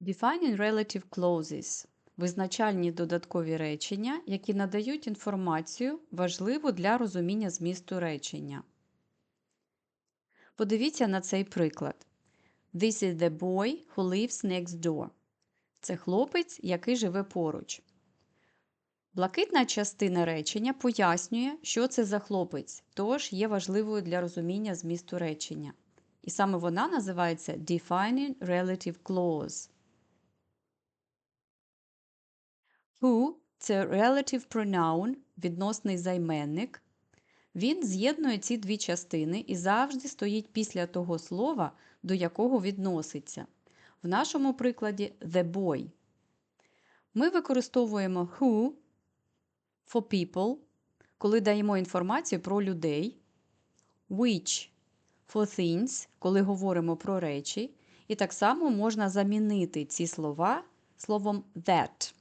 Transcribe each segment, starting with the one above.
Defining relative clauses – визначальні додаткові речення, які надають інформацію, важливу для розуміння змісту речення. Подивіться на цей приклад. This is the boy who lives next door. Це хлопець, який живе поруч. Блакитна частина речення пояснює, що це за хлопець, тож є важливою для розуміння змісту речення. І саме вона називається Defining Relative Clause. Who – це relative pronoun, відносний займенник. Він з'єднує ці дві частини і завжди стоїть після того слова, до якого відноситься. В нашому прикладі the boy. Ми використовуємо who for people, коли даємо інформацію про людей, which for things, коли говоримо про речі, і так само можна замінити ці слова словом that.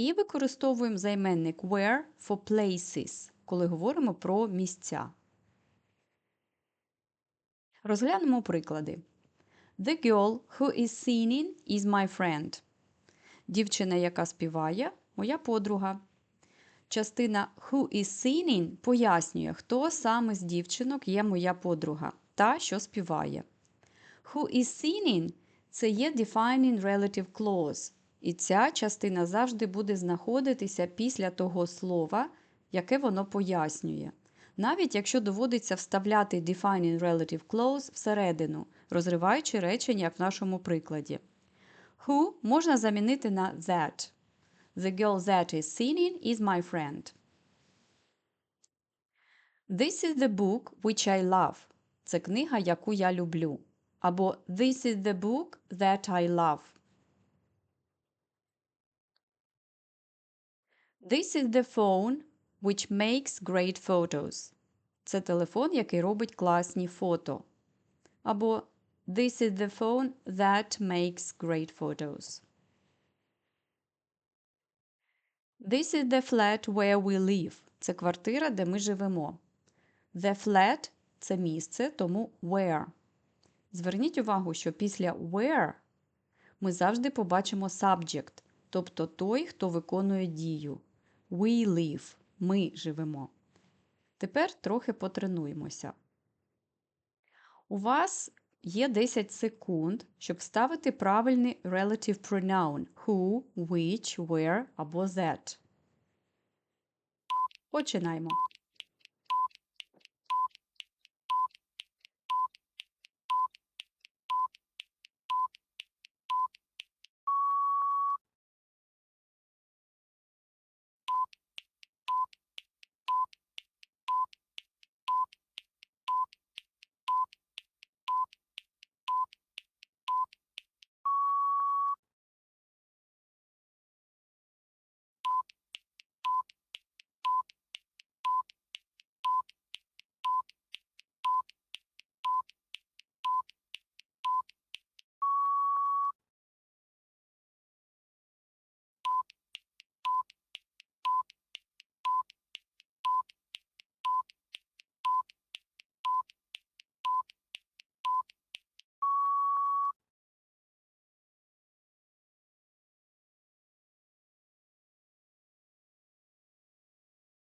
І використовуємо займенник where for places, коли говоримо про місця. Розглянемо приклади. The girl who is singing is my friend. Дівчина, яка співає, моя подруга. Частина who is singing пояснює, хто саме з дівчинок є моя подруга та що співає. Who is singing – це є defining relative clause. І ця частина завжди буде знаходитися після того слова, яке воно пояснює. Навіть якщо доводиться вставляти defining relative clause всередину, розриваючи речення, як в нашому прикладі. Who можна замінити на that. The girl that is singing is my friend. This is the book which I love. Це книга, яку я люблю. Або This is the book that I love. This is the phone which makes great photos. Це телефон, який робить класні фото. Або This is the phone that makes great photos. This is the flat where we live. Це квартира, де ми живемо. The flat це місце, тому where. Зверніть увагу, що після where ми завжди побачимо subject, тобто той, хто виконує дію. We live. Ми живемо. Тепер трохи потренуємося. У вас є 10 секунд, щоб ставити правильний relative pronoun who, which, where або that. Починаємо.